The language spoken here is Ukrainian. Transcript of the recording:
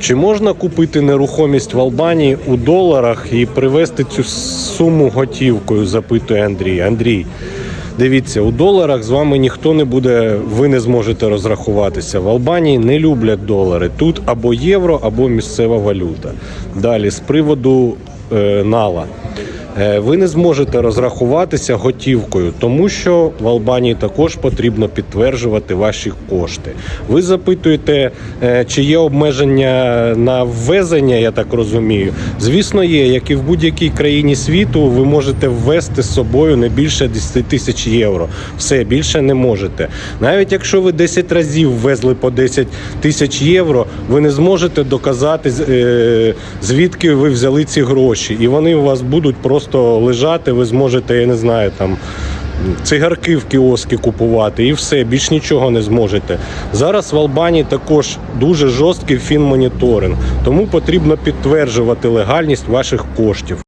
Чи можна купити нерухомість в Албанії у доларах і привезти цю суму готівкою? запитує Андрій. Андрій, дивіться, у доларах з вами ніхто не буде, ви не зможете розрахуватися. В Албанії не люблять долари. Тут або євро, або місцева валюта. Далі, з приводу е, нала. Е, Ви не зможете розрахуватися готівкою, тому що в Албанії також потрібно підтверджувати ваші кошти. Ви запитуєте, е, чи є обмеження на ввезення, я так розумію. Звісно, є. Як і в будь-якій країні світу, ви можете ввести з собою не більше 10 тисяч євро. Все більше не можете. Навіть якщо ви 10 разів ввезли по 10 тисяч євро, ви не зможете доказати, е, звідки ви взяли ці гроші, і вони у вас будуть просто лежати. Ви зможете, я не знаю, там. Цигарки в кіоски купувати і все, більш нічого не зможете. Зараз в Албанії також дуже жорсткий фінмоніторинг, тому потрібно підтверджувати легальність ваших коштів.